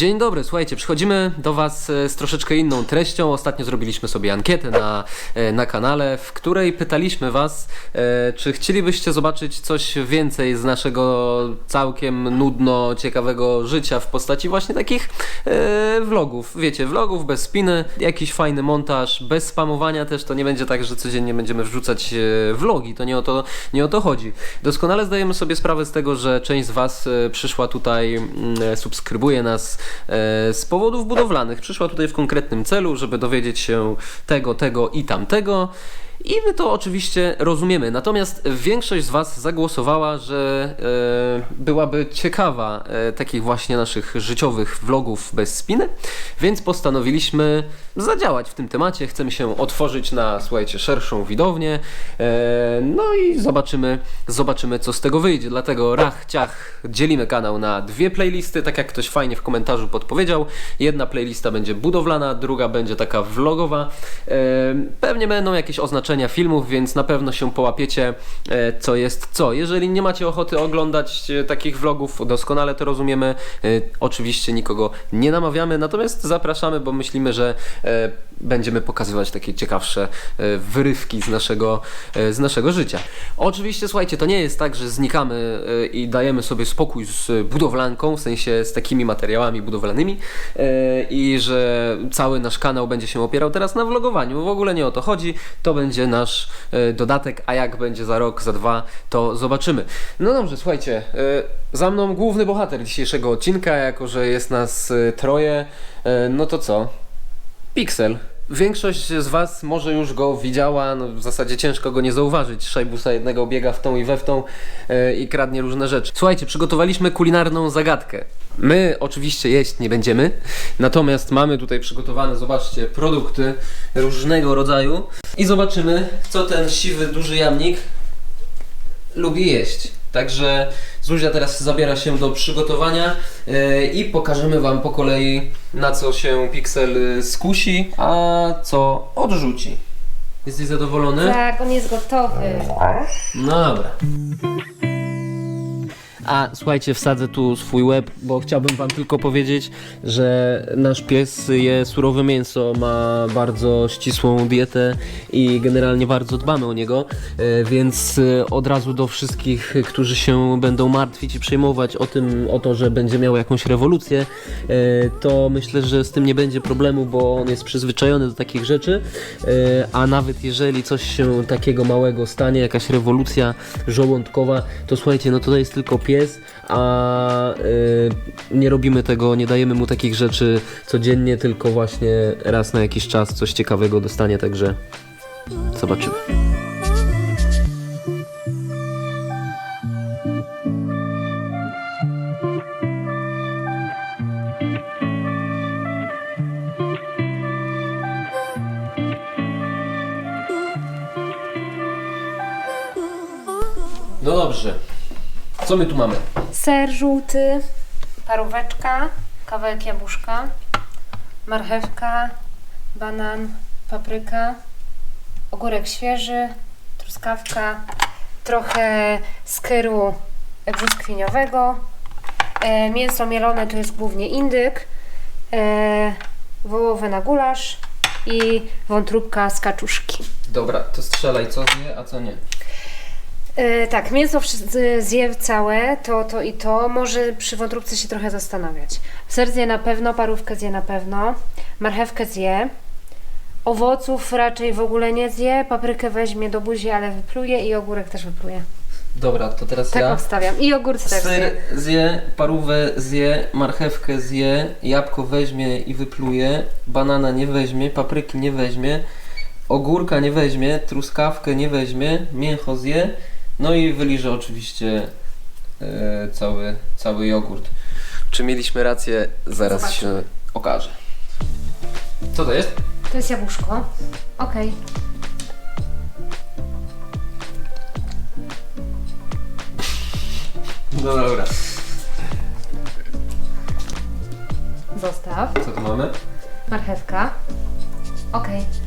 Dzień dobry, słuchajcie, przychodzimy do Was e, z troszeczkę inną treścią. Ostatnio zrobiliśmy sobie ankietę na, e, na kanale, w której pytaliśmy Was, e, czy chcielibyście zobaczyć coś więcej z naszego całkiem nudno ciekawego życia w postaci właśnie takich vlogów. Wiecie, vlogów bez spiny, jakiś fajny montaż, bez spamowania też. To nie będzie tak, że codziennie będziemy wrzucać vlogi, to nie o to, nie o to chodzi. Doskonale zdajemy sobie sprawę z tego, że część z Was przyszła tutaj, mm, subskrybuje nas z powodów budowlanych. Przyszła tutaj w konkretnym celu, żeby dowiedzieć się tego, tego i tamtego. I my to oczywiście rozumiemy. Natomiast większość z Was zagłosowała, że e, byłaby ciekawa e, takich właśnie naszych życiowych vlogów bez spiny, więc postanowiliśmy zadziałać w tym temacie. Chcemy się otworzyć na, słuchajcie, szerszą widownię. E, no i zobaczymy, zobaczymy, co z tego wyjdzie. Dlatego rach, ciach, dzielimy kanał na dwie playlisty, tak jak ktoś fajnie w komentarzu podpowiedział. Jedna playlista będzie budowlana, druga będzie taka vlogowa. E, Pewnie będą jakieś oznaczenia filmów, więc na pewno się połapiecie, e, co jest co. Jeżeli nie macie ochoty oglądać e, takich vlogów, doskonale to rozumiemy. E, Oczywiście nikogo nie namawiamy, natomiast zapraszamy, bo myślimy, że będziemy pokazywać takie ciekawsze wyrywki z naszego, z naszego życia. Oczywiście, słuchajcie, to nie jest tak, że znikamy i dajemy sobie spokój z budowlanką, w sensie z takimi materiałami budowlanymi i że cały nasz kanał będzie się opierał teraz na vlogowaniu. W ogóle nie o to chodzi. To będzie nasz e, dodatek, a jak będzie za rok, za dwa, to zobaczymy. No dobrze, słuchajcie, e, za mną główny bohater dzisiejszego odcinka, jako że jest nas e, troje, no to co? Pixel. Większość z Was może już go widziała, no w zasadzie ciężko go nie zauważyć. Szajbusa jednego biega w tą i we w tą e, i kradnie różne rzeczy. Słuchajcie, przygotowaliśmy kulinarną zagadkę. My oczywiście jeść nie będziemy, natomiast mamy tutaj przygotowane, zobaczcie, produkty różnego rodzaju i zobaczymy, co ten siwy, duży jamnik lubi jeść. Także Zuzia teraz zabiera się do przygotowania e, i pokażemy Wam po kolei na co się Pixel e, skusi, a co odrzuci. Jesteś zadowolony? Tak, on jest gotowy. No dobra. A słuchajcie, wsadzę tu swój łeb, bo chciałbym wam tylko powiedzieć, że nasz pies je surowe mięso, ma bardzo ścisłą dietę i generalnie bardzo dbamy o niego, e, więc e, od razu do wszystkich, którzy się będą martwić i przejmować o tym, o to, że będzie miał jakąś rewolucję, e, to myślę, że z tym nie będzie problemu, bo on jest przyzwyczajony do takich rzeczy, a nawet jeżeli coś się takiego małego stanie, jakaś rewolucja żołądkowa, to słuchajcie, no to jest tylko pies, a y, nie robimy tego, nie dajemy mu takich rzeczy codziennie, tylko właśnie raz na jakiś czas coś ciekawego dostanie, także zobaczymy. No dobrze. Co my tu mamy? Ser żółty, paróweczka, kawałek jabłuszka, marchewka, banan, papryka, ogórek świeży, truskawka, trochę skyru brzoskwiniowego, e, mięso mielone to jest głównie indyk, e, wołowy na gulasz i wątróbka z kaczuszki. Dobra, to strzelaj, co zje, a co nie. E, tak, mięso zje całe, to, to i to. Może przy wątróbce się trochę zastanawiać. Ser zje na pewno, parówkę zje na pewno, marchewkę zje. Owoców raczej w ogóle nie zje, paprykę weźmie do buzi, ale wypluje i ogórek też wypluje. Dobra, to teraz Tak ja. obstawiam. I ogór też Ser zje. zje, parówę zje, marchewkę zje, jabłko weźmie i wypluje, banana nie weźmie, papryki nie weźmie, ogórka nie weźmie, truskawkę nie weźmie, mięcho zje, no i wyliże oczywiście e, cały, cały jogurt. Czy mieliśmy rację? Zaraz się okaże. Co to jest? To jest jabłuszko. Okej. No dobra. Zostaw. Co tu mamy? Marchewka. Okej. Okej.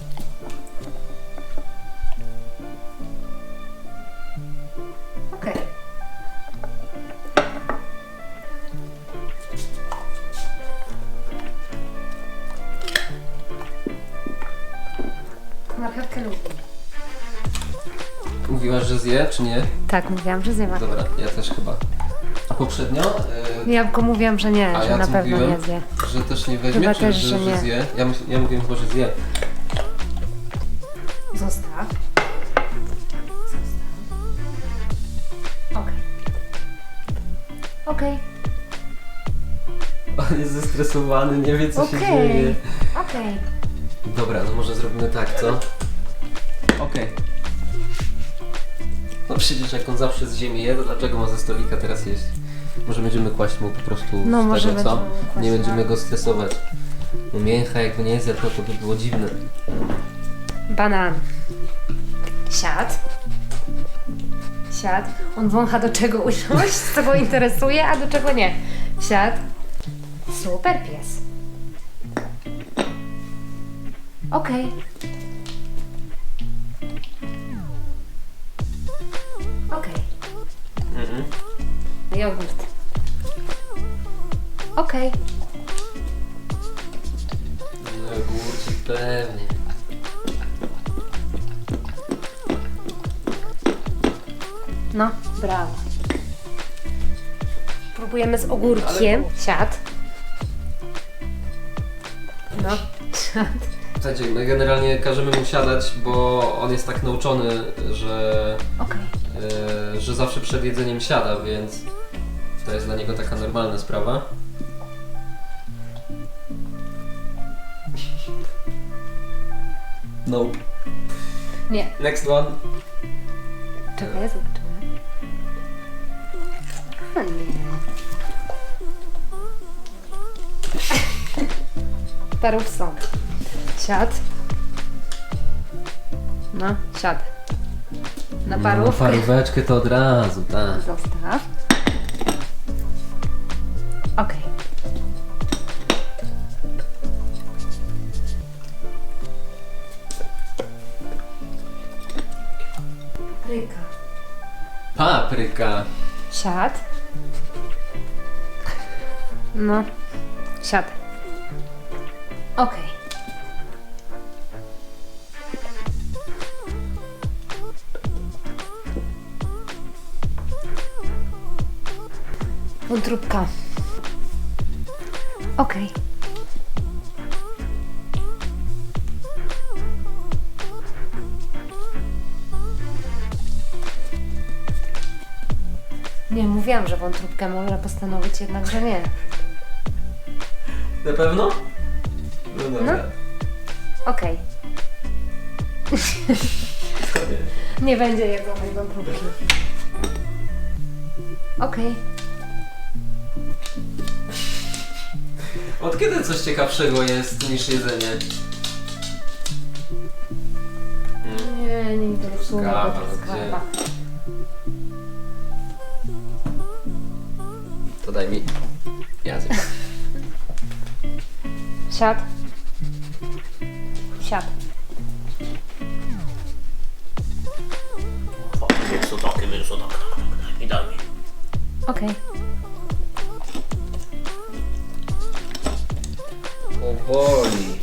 Mówiłaś, że zje, czy nie? Tak, mówiłam, że zje marchewkę. Dobra, ja też chyba. A poprzednio? E, Jabłko mówiłam, że nie, A że ja na co pewno mówiłem? nie zje. że też nie weźmie, Chyba czy też, że, że że nie. zje? Ja, myśl, ja mówiłem chyba, że zje. Zostaw. Zostaw. Okej. Okej. On jest zestresowany, nie wie co się Okej. dzieje. Okej. Dobra, no może zrobimy tak, co? Okej. No przecież jak on zawsze z ziemi je, to dlaczego ma ze stolika teraz jeść? Może będziemy kłaść mu po prostu No, z może tego, co? będziemy mu kłaść Nie na- będziemy go stresować. No mięcha jakby nie zjadł, to by było dziwne. Banan. Siad. Siad. On wącha do czego usiąść, co go interesuje, a do czego nie. Siad. Super pies. Okej. Jogurt. Okej. No pewnie. No, brawo. Próbujemy z ogórkiem. Siad. No, siad. Słuchajcie, my generalnie każemy mu siadać, bo on jest tak nauczony, że, Okej. e, że zawsze przed jedzeniem siada, więc to jest dla niego taka normalna sprawa. No. Nie, Next one. czekaj, zobaczymy. O nie. Parów są. Siad. No, siad. Na parówkę. No, paróweczkę to od razu, tak. Zostaw. Papryka. Siad. No. Siad. Okej. Wątróbka. Okej. Nie, mówiłam, że wątróbkę można postanowić, jednak, że nie. Na pewno? No dobra. No. Okej. Nie będzie jedzonej wątróbki. Okej. Od kiedy coś ciekawszego jest niż jedzenie? Nie, nie interesuje mnie ta no. Daj mi. Zjem. Siad. Siad. O, mięso takie, mięso takie. I daj mi. Okej. Powoli.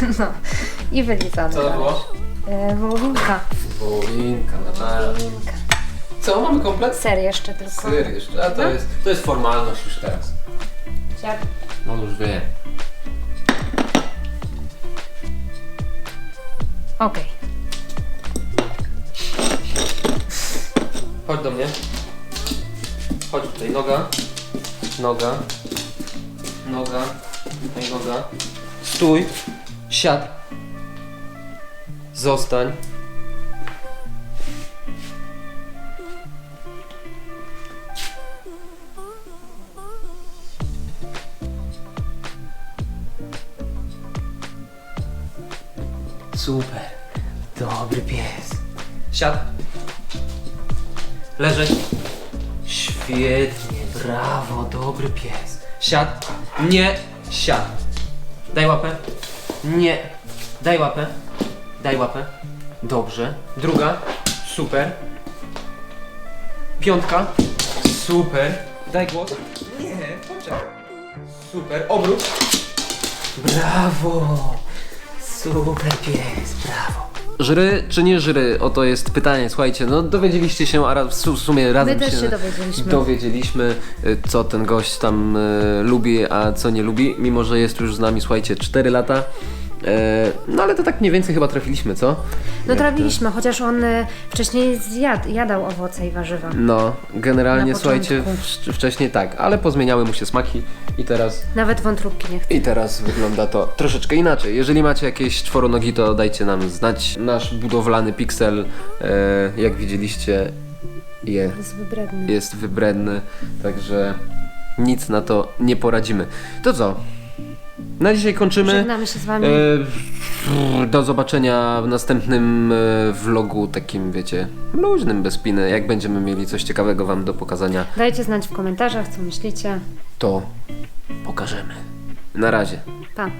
No. I wylizane. Co to było? E, wołowinka. Wołowinka, naprawdę. Wołowinka. Co, mamy komplet? Ser jeszcze tylko. Syr jeszcze. A to No. jest, to jest formalność już teraz. Siad. No już wie. Okej. Chodź do mnie. Chodź tutaj, noga. Noga. Noga. Tutaj noga. Stój. Siad. Zostań. Super. Dobry pies. Siad. Leżeć. Świetnie, brawo, dobry pies. Siad. Nie. Siad. Daj łapę. Nie. Daj łapę. Daj łapę. Dobrze. Druga. Super. Piątka. Super. Daj głos. Nie, poczekaj. Super. Obrót. Brawo. Super pies, brawo. Żry czy nie żry? Oto jest pytanie. Słuchajcie, no dowiedzieliście się, a w sumie razem też się dowiedzieliśmy. dowiedzieliśmy, y, co ten gość tam y, lubi, a co nie lubi, mimo że jest już z nami, słuchajcie, 4 lata. E, no ale to tak mniej więcej chyba trafiliśmy, co? No Jak trawiliśmy, chociaż on y, wcześniej zjadł, jadał owoce i warzywa. No, generalnie słuchajcie, w, wcześniej tak, ale pozmieniały mu się smaki i teraz Nawet wątróbki nie chce. I teraz wygląda to troszeczkę inaczej. Jeżeli macie jakieś czworonogi, to dajcie nam znać. Nasz budowlany piksel, e, jak widzieliście, je, Jest wybredny. jest wybredny, także nic na to nie poradzimy. To co? Na dzisiaj kończymy. Żegnamy się z wami. E, do zobaczenia w następnym e, vlogu, takim wiecie, luźnym, bez piny. Jak będziemy mieli coś ciekawego Wam do pokazania, Dajcie znać w komentarzach, co myślicie. to pokażemy. Na razie. Pa.